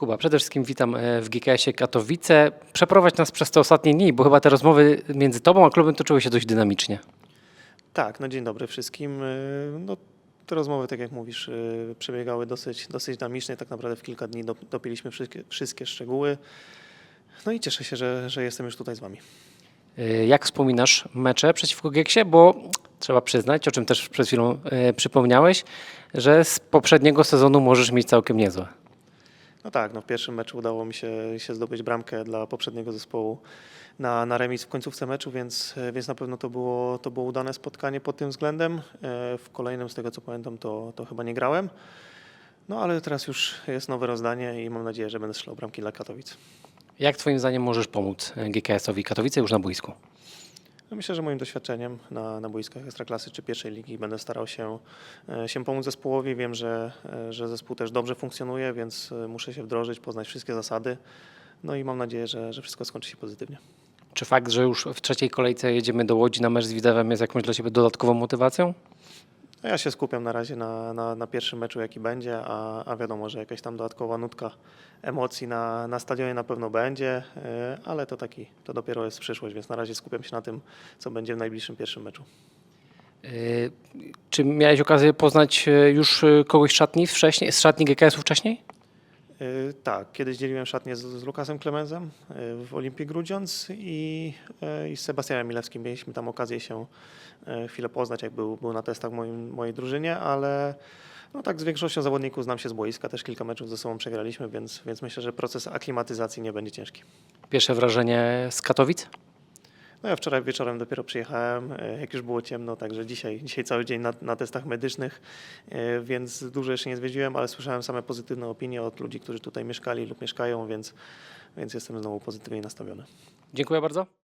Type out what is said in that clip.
Kuba, przede wszystkim witam e, w GKS-ie Katowice. Przeprowadź nas przez te ostatnie dni, bo chyba te rozmowy między Tobą a klubem toczyły się dość dynamicznie. Tak, no dzień dobry wszystkim. Y, No, te rozmowy, tak jak mówisz, y, przebiegały dosyć, dosyć dynamicznie. Tak naprawdę w kilka dni dop- dopiliśmy wszystkie, wszystkie szczegóły. No i cieszę się, że, że jestem już tutaj z Wami. E, Jak wspominasz mecze przeciwko Gieksie? Bo trzeba przyznać, o czym też przed chwilą e, przypomniałeś, że z poprzedniego sezonu możesz mieć całkiem niezłe. No tak, no w pierwszym meczu udało mi się, się zdobyć bramkę dla poprzedniego zespołu na, na remis w końcówce meczu, więc, więc na pewno to było, to było udane spotkanie pod tym względem. E, W kolejnym, z tego co pamiętam, to, to chyba nie grałem. No ale teraz już jest nowe rozdanie i mam nadzieję, że będę strzelał bramki dla Katowic. Jak Twoim zdaniem możesz pomóc GKS-owi Katowice już na boisku? No myślę, że moim doświadczeniem na, na boiskach Ekstraklasy czy pierwszej ligi będę starał się, e, się pomóc zespołowi. Wiem, że, e, że zespół też dobrze funkcjonuje, więc e, muszę się wdrożyć, poznać wszystkie zasady. No i mam nadzieję, że, że wszystko skończy się pozytywnie. Czy fakt, że już w trzeciej kolejce jedziemy do Łodzi na mecz z Widzewem jest jakąś dla Ciebie dodatkową motywacją? No ja się skupiam na razie na, na, na pierwszym meczu, jaki będzie, a, a wiadomo, że jakaś tam dodatkowa nutka emocji na, na stadionie na pewno będzie, e, ale to taki, to dopiero jest przyszłość, więc na razie skupiam się na tym, co będzie w najbliższym pierwszym meczu. E, Czy miałeś okazję poznać e, już kogoś z szatni wcześniej, z szatni GKS-u wcześniej? Y, Tak, kiedyś dzieliłem szatnię z, z Lukasem Klemenzem y, w Olimpii Grudziądz i, y, i z Sebastianem Milewskim mieliśmy tam okazję się chwilę poznać, jak był, był na testach w moim, mojej drużynie, ale no tak z większością zawodników znam się z boiska, też kilka meczów ze sobą przegraliśmy, więc, więc myślę, że proces aklimatyzacji nie będzie ciężki. Pierwsze wrażenie z Katowic? No ja wczoraj wieczorem dopiero przyjechałem, y, jak już było ciemno, także dzisiaj, dzisiaj cały dzień na, na testach medycznych, y, więc dużo jeszcze nie zwiedziłem, ale słyszałem same pozytywne opinie od ludzi, którzy tutaj mieszkali lub mieszkają, więc, więc jestem znowu pozytywnie nastawiony. Dziękuję bardzo.